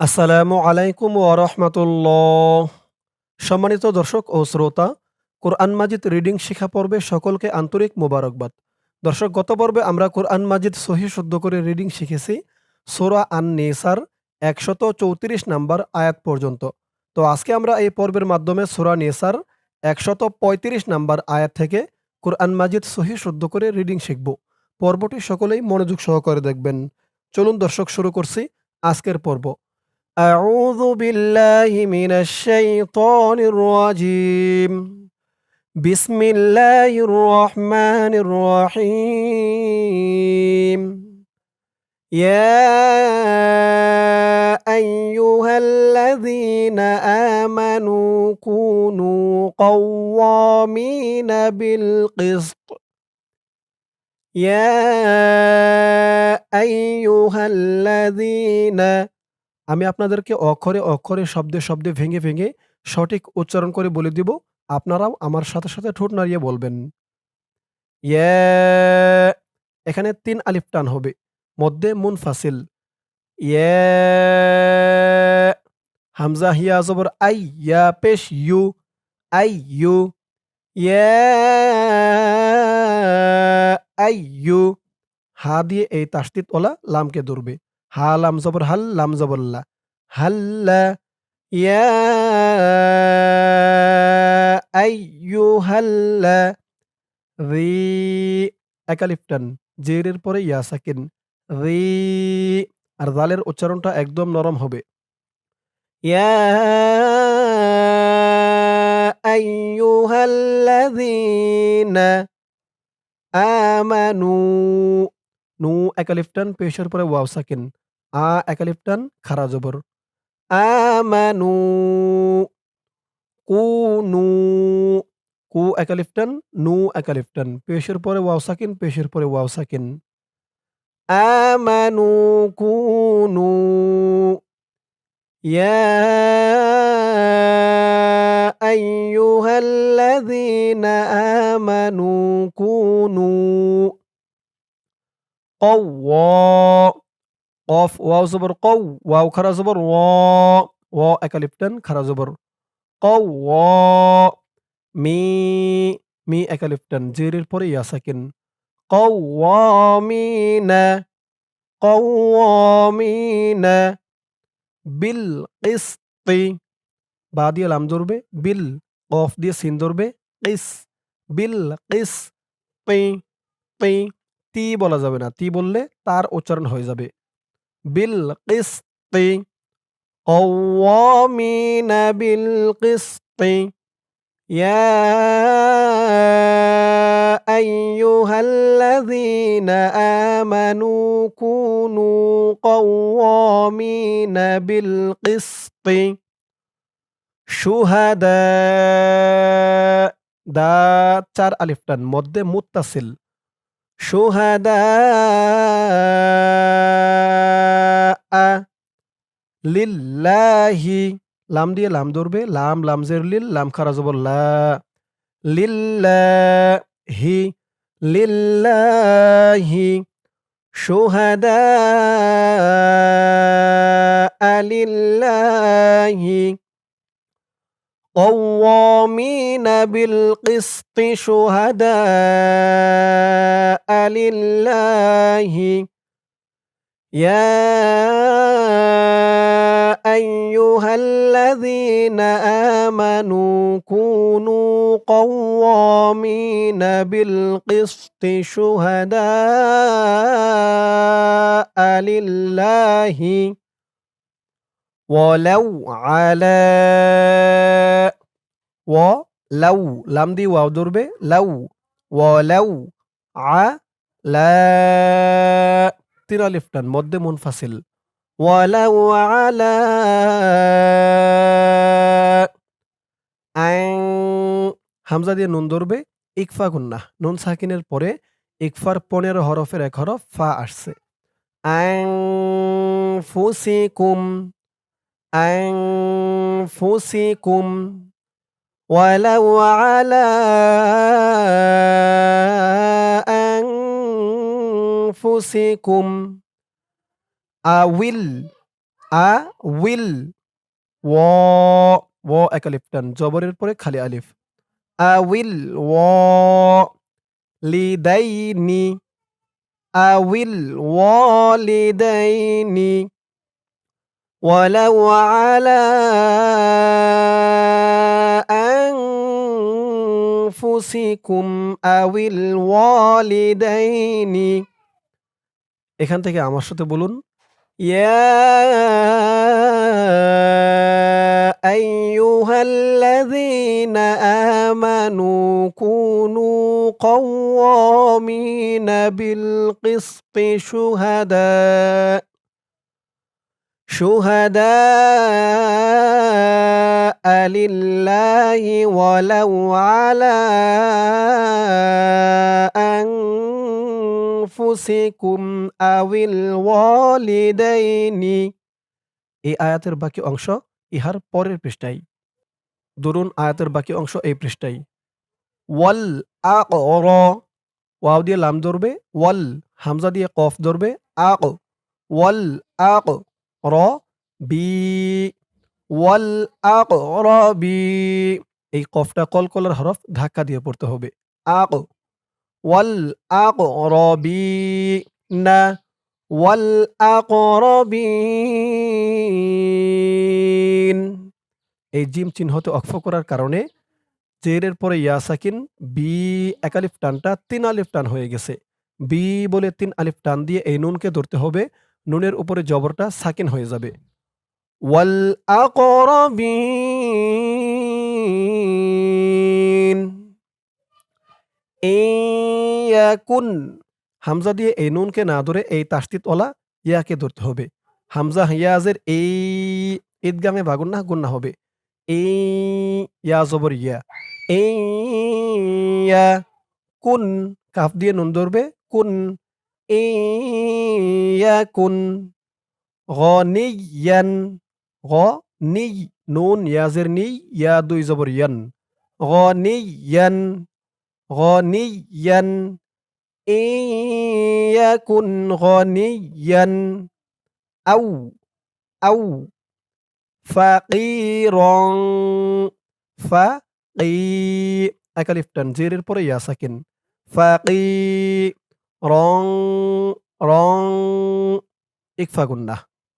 আসসালামু আলাইকুম ওরহমতুল্লাহ সম্মানিত দর্শক ও শ্রোতা, কোরআন মাজিদ রিডিং শিখা পর্বে সকলকে আন্তরিক মোবারকবাদ। দর্শক, গত পর্বে আমরা কোরআন মাজিদ সহি শুদ্ধ করে রিডিং শিখেছি, সোরা আন নেসার একশত চৌত্রিশ নাম্বার আয়াত পর্যন্ত। তো আজকে আমরা এই পর্বের মাধ্যমে সোরা নেসার একশত পঁয়ত্রিশ নাম্বার আয়াত থেকে কোরআন মাজিদ সহি শুদ্ধ করে রিডিং শিখব। পর্বটি সকলেই মনোযোগ সহকারে দেখবেন। চলুন দর্শক, শুরু করছি আজকের পর্ব। أعوذ بالله من الشيطان الرجيم. بسم الله الرحمن الرحيم. يا أيها الذين آمنوا كونوا قوامين بالقسط. يا أيها الذين আমি আপনাদেরকে অক্ষরে অক্ষরে, শব্দে শব্দে, ভেঙে ভেঙে সঠিক উচ্চারণ করে বলে দিব। আপনারাও আমার সাথে সাথে ঠোঁট নাড়িয়ে বলবেন। ইয়া, এখানে তিন আলিফ টান হবে, মধ্যে মুনফাসিল। ইয়া, হামজা, হিয়া, জবর, আই, ইয়া, পেশ, ইউ, আই, ইউ। ইয়া, আই, ইউ। হা দিয়ে এই তাস্তিত ওলা লামকে ধরবে। হা লাম জবর হাল লাম জবরল্লা হাল্লা, ইয়া আইয়ুহাল্লা, রি জেরের পরে ইয়া সাকিন, রি, আর জালের উচ্চারণটা একদম নরম হবে। ইয়া আমানু, নু একালিফটান পেশের পরে ওয়াও সাকিন। আ একালিফটান খারা জবর আমানু কুনু কু একালিফটান নু একালিফটান পেশের পরে ওয়াও সাকিন পেশের পরে ওয়াও সাকিন আমানু কুনু ইয়া আইয়ুহাল্লাযীনা আমানু কুনু قوا قاف واو زبر قو واو خرا زبر وا وا একালিফটান খারা জবর قوا মি মি একালিফটান জেরের পরে ইয়া সাকিন قوامين قوامين বিল কিসতি বা দিয়ে লাম ধরবে বিল কফ দিয়ে সিন ধরবে কিস বিল কিস তি তি তি বলা যাবে না তি বললে তার উচ্চারণ হয়ে যাবে بالقسط. قوامين بالقسط. يا أيها الذين آمنوا كونوا قوامين بالقسط. شهداء. دا تر الف مدة متصل. শুহাদা লিল্লাহি, লাম দিয়ে লাম ধরবে, লাম লামজের লিল, লাম খারা জবর লা, লিল্লাহি লিল্লাহি শুহাদা লিল্লাহি قوامين بالقسط شهداء لله. يا أيها الذين آمنوا كونوا قوامين بالقسط شهداء لله. ولو على ولو লাম দিয়ে ওয়াও ধরবে লাউ ওয়ালাউ আ লা তিন আলিফ টান মধ্যে মুনফাসিল ওয়ালাউ আলা আইন হামজা দিয়ে নুন ধরবে ইকফা গুন্না নুন সাকিনের পরে ইকফার পনেরো হরফের এক হরফ ফা আসছে আইন ফুসিকুম أنفسكم ولو على أنفسكم أو আ উইল ও ও এক আলিফ টান জবরের পরে খালি আলিফ আ উইল ও লিদাইনি আউিল ওয়ালিদাইনি ولو على أنفسكم أو الوالدين এখান থেকে আমার সাথে বলুন ইয়া أيها الذين آمنوا كونوا قوامين بالقسط شهداء شهداء لله ولو على أنفسكم أو الوالدين এই আয়াতের বাকি অংশ ইহার পরের পৃষ্ঠায় ধরুন আয়াতের বাকি অংশ এই পৃষ্ঠায় ওয়াল আক র ওয়াও দিয়ে লাম ধরবে ওয়াল হামজা দিয়ে কফ ধরবে আক ওয়াল আক র বি ওয়াল আক র বি এই কফটা কলকলার হরফ ধাক্কা দিয়ে পড়তে হবে। আক ওয়াল আক র বি না ওয়াল আক র এই জিম চিহ্নতে অক্ষ করার কারণে জেরের পরে ইয়াসাকিন বি এক আলিফ টানটা তিন আলিফ টান হয়ে গেছে। বি বলে তিন আলিফ টান দিয়ে এই নুনকে ধরতে হবে। নুনের উপরে জবরটা সাকিন হয়ে যাবে। ওয়াল আকরাবিন। হামজা দিয়ে এই নুনকে না ধরে এই তাস্তিতওয়ালা ইয়াকে ধরতে হবে। হামজা ইয়াজের এই ঈদগামে বা গুন্না গুন্না হবে। এই ইয়া জবর ইয়া। এই কুন। কাফ দিয়ে নুন ধরবে। কুন। ইয়া কুন গনিয়ান গনি নুন ইয়াজের নি ইয়া দুই জবর ইয়ান গনিয়ান গনিয়ান ইয়াকুন গনিয়ান আউ আউ ফাকিরং ফাকি এক আলিফ তানজিরের পরে ইয়া সাকিন ফাকি রং রং, ইকফা গুন্না।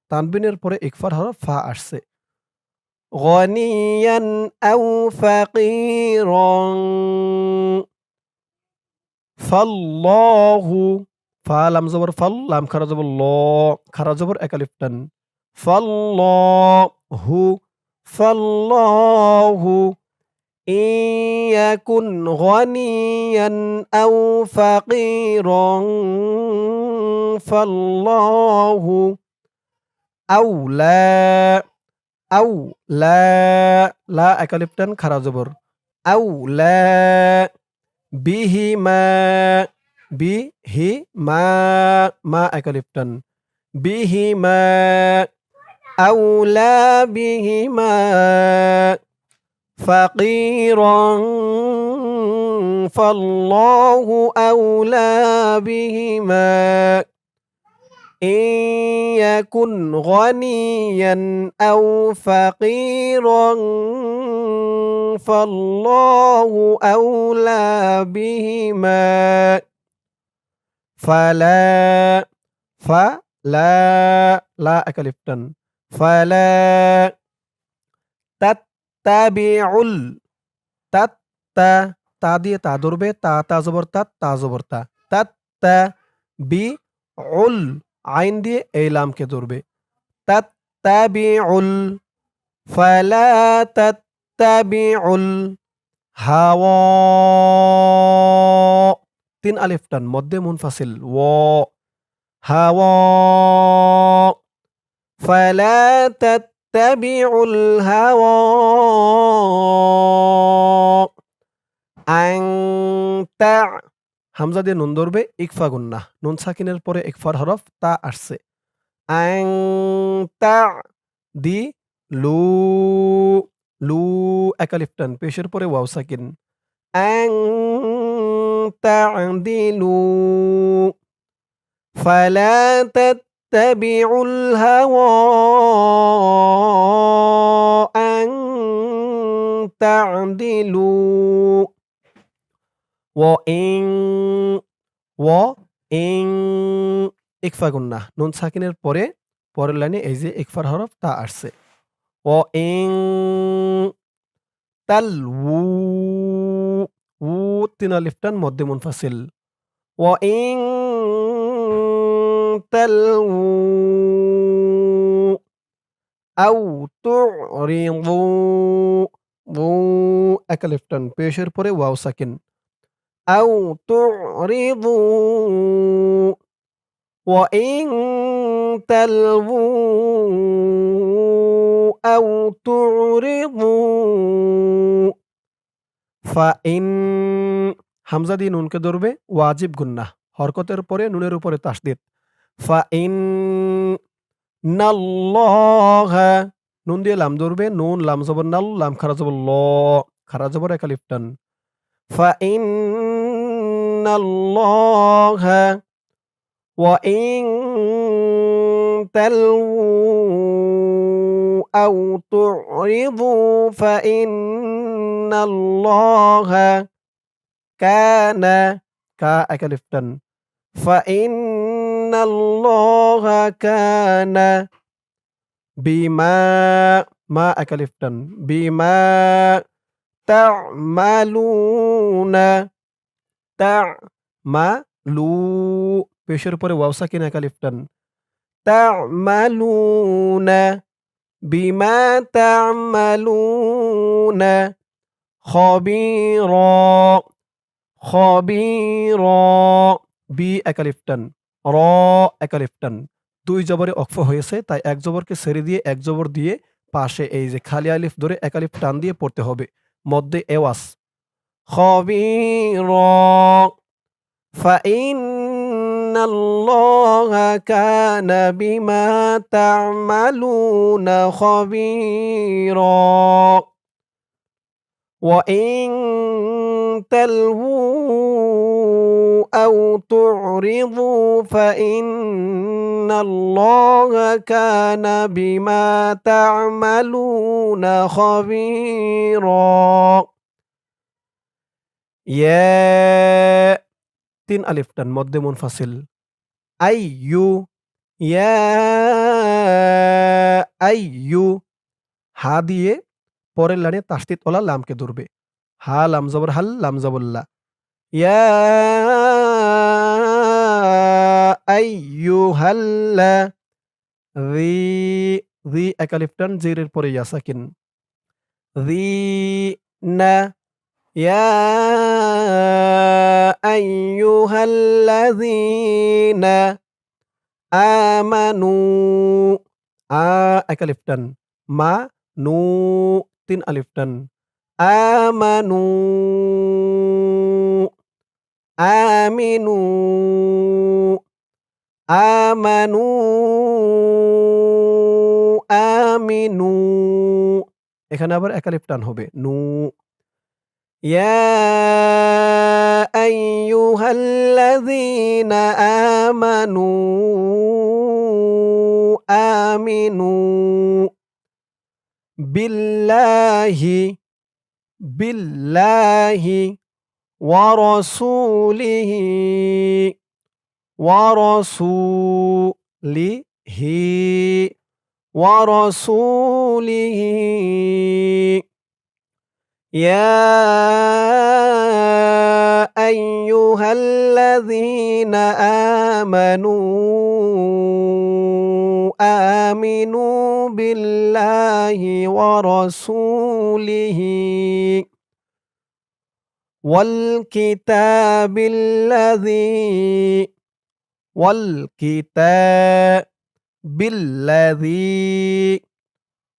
তানবিনের পরে ইকফার হরফ ফা আসছে। গনিয়ান আউ ফাকিরং। ফাল্লাহু ফা লাম জবর ফাল লাম খারা জবর ল, খারা জবর এক আলিফ টান। ফাল্লাহু ফাল্লাহু। ইয়াকুন গনিয়ান আও ফাকিরন ফাল্লাহু আউলা আউ লা একালিপ্টান খারা জবর আউলা বিহিমা বিহিমা মা একালিপ্টান বিহিমা আউলা বিহিমা فقيرا فالله أولى بهما. إن يكن غنيا أو فقيرا فالله أولى بهما. فلا فلا لا أكلفتن فلا তাবিউল, তাত, তা তা দিয়ে তা ধরবে, তা তা জবর তা তা তা। তাত, তা বি উল আইন দিয়ে এই লামকে ধরবে। তাত, তাবিউল, ফালা তাত, তাবিউল, হাওয়া। তিন আলিফ টান, মধ্যে মুনফাসিল, ও, হাওয়া। ফালা তাত تتبعوا الهوى আং তা হামজা দিয়ে নুন ধরবে ইকফা গুন্না নুন সাকিনের পরে ইকফার হরফ তা আসছে আং তা দি লু লু একালিফটান পেশের পরে ওয়াও সাকিন আং তা দি লু فلا تتبعوا الهوى أن تعدلوا وإن وإن ইকফা গুন্না নুন সাকিনের পরে পরের লাইনে এই যে ইকফার হরফ তা আসছে ও ইং তাল উ উ তিন আলিফটান মধ্যে মুনফাসিল ও ইং তাল আউ তুরিদু বু এক আলিফটান পেশের পরে ওয়াও সাকিন আউ তুরিদু وإن تلووا أو تعرضوا ফাইন হামজা দিয়ে নুনকে ধরবে ওয়াজিব গুন্না হরকতের পরে নুনের উপরে তাসদিদ ফাইন নাল্লাহা নুন দিয়ে লাম ধরবে নুন লাম জবর নাল লাম খারা জবর ল খারা জবর একা লিফটান ফাইন নাল্লাহা وإن تلووا أو تعرضوا فإن الله كان كا أكلفتن فإن الله كان بما ما أكلفتن بما تعملون تعملون পেশের পরে ওয়াও সাকিন একা লিফটান তা'মালুনা বিমা তা'মালুনা খবীরা খবীরা বি একা লিফটান র একা লিফটান দুই জবরে অক্ফ হয়েছে তাই এক জবরকে ছেড়ে দিয়ে এক জবর দিয়ে পাশে এই যে খালি আলিফ ধরে এক আলিফ টান দিয়ে পড়তে হবে মধ্যে এওয়াস খবীরা ফাইন إن الله كان بما تعملون خبيرا وإن تلووا أو تعرضوا فإن الله كان بما تعملون خبيرا يا তিন আলিফ টান মধ্যে মুনফাসিল আই ইউ ইয়া আই ইউ হা দিয়ে পরের লাইনে তাস্তিত ওলা লামকে ধরবে হা লাম জবর হাল লাম জবল্লা ইয়া আই ইউ হাল্লা রি রি একালিফটান জিরের পরে ইয়াসাকিন রি না ইয়া أيها الذين آمنوا আ এক আলিফ টান মা নু তিন আলিফ টান আমানু আমিনু আমানু আমিনু এখানে আবার একালিফ টান হবে নু يا أيها الذين آمنوا آمنوا بالله بالله ورسوله ورسوله ورسوله يا أيها الذين آمنوا آمنوا بالله ورسوله والكتاب الذي والكتاب الذي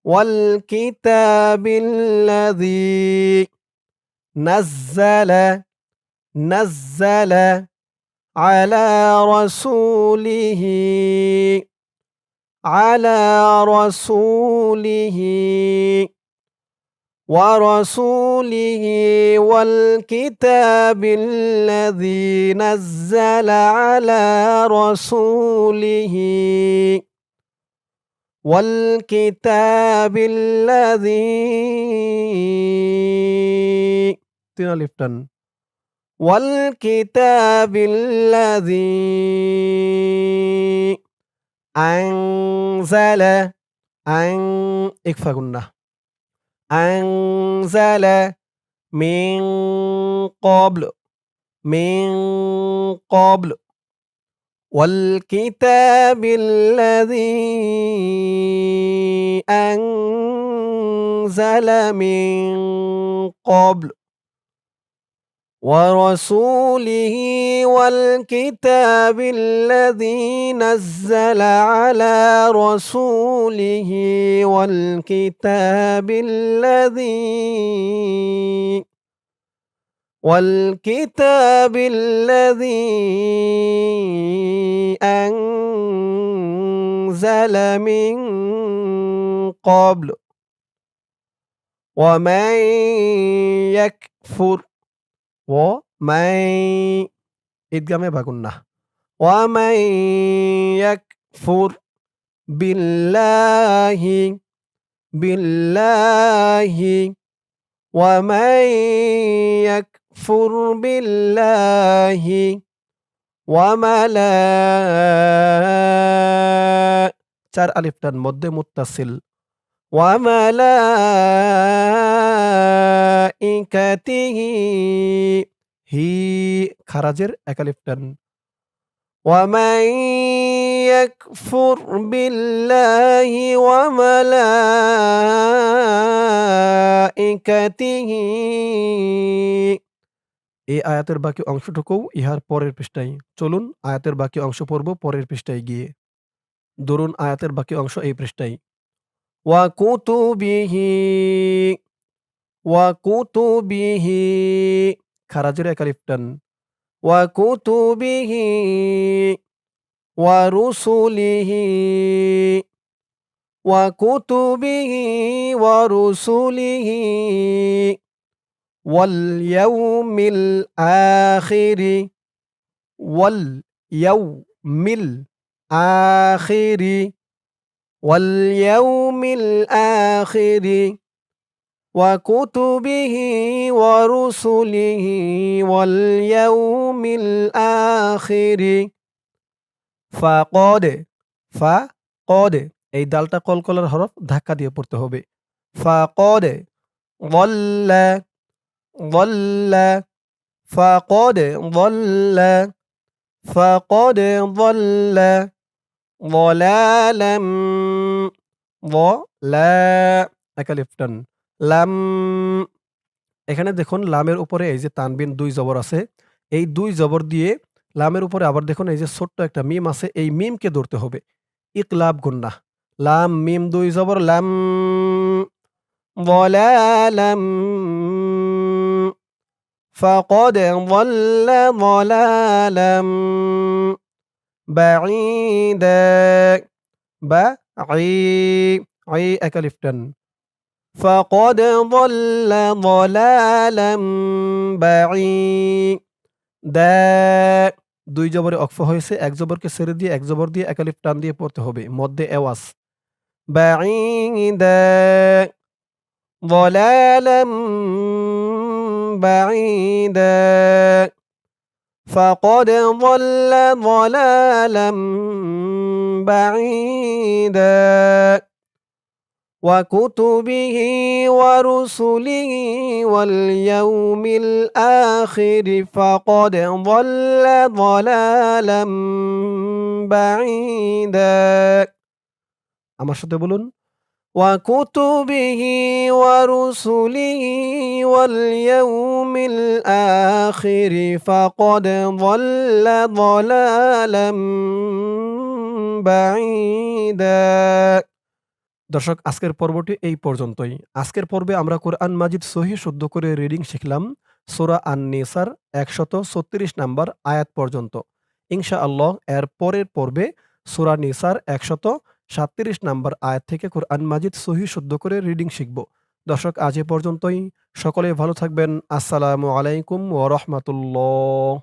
والكتاب الذي نزل نزل على رسوله على رسوله ورسوله والكتاب الذي نزل على رسوله والكتاب الذي والكتاب الذي أنزل. أن إكفى أنزل من قبل من قبل. والكتاب الذي أنزل من قبل. ورسوله والكتاب الذي نزل على رسوله والكتاب الذي والكتاب الذي أنزل من قبل ومن يكفر ومن إدغامে বাগুন্না ومن يكفر بالله بالله ومن يكفر بالله وملا চার আলিফ টান মধ্যে মুত্তাসিল ওয়ামালাইকাতিহি হি খারাজের এক আলিফ টান ومن يكفر بالله وملائكته এই আয়াতের বাকি অংশটুকু ইহার পরের পৃষ্ঠায় চলুন আয়াতের বাকি অংশ পড়ব পরের পৃষ্ঠায় গিয়ে ধরুন আয়াতের বাকি অংশ এই পৃষ্ঠায় وكتبه وكتبه خرجر كاليفتن وكتبه ورسله وكتبه ورسله واليوم الآخر واليوم الآخر. واليوم الآخر وكتبه ورسله واليوم الآخر فقد فقد এই দালটা কলকলার হরফ ধাক্কা দিয়ে পড়তে হবে فقد ضل ضل فقد ضل فقد ضل ضلالا ضلا একালিফ টান লাম এখানে দেখুন লামের উপরে এই যে তানবিন দুই জবর আছে এই দুই জবর দিয়ে লামের উপরে আবার দেখুন এই যে ছোট্ট একটা মিম আছে এই মিমকে ধরতে হবে ইকলাব গুন্না লাম মিম দুই জবর লাম ضلالا فقد ضل ضلالا بعيدا بعي عي أكلفتن فقد ضل ضلالا بعيدا দুই জবরে অক্ফ হয়েছে এক জবরকে ছেড়ে দিয়ে এক জবর দিয়ে একালিফ টান দিয়ে পড়তে হবে মধ্যে এওয়াজ بعيدا ضلالا بعيدا فقد ضل ضلالا بعيدا وكتبه ورسله واليوم الآخر فقد ضل ضلالا بعيدا আমার সাথে বলুন وكتبه ورسله واليوم الآخر فقد ضل ضلالا بعيدا দর্শক আজকের পর্বটি এই পর্যন্তই আজকের পর্বে আমরা কোরআন মাজিদ সহি শুদ্ধ করে রিডিং শিখলাম সোরা আন নিসার একশত ছত্রিশ নাম্বার আয়াত পর্যন্ত ইনশা আল্লাহ এর পরের পর্বে সোরা নিসার একশত সাতত্রিশ নম্বর আয়াত থেকে কোরআন মাজিদ সহি শুদ্ধ করে রিডিং শিখব। দর্শক, আজ এ পর্যন্তই। সকলে ভালো থাকবেন। আসসালামু আলাইকুম ও রাহমাতুল্লাহ।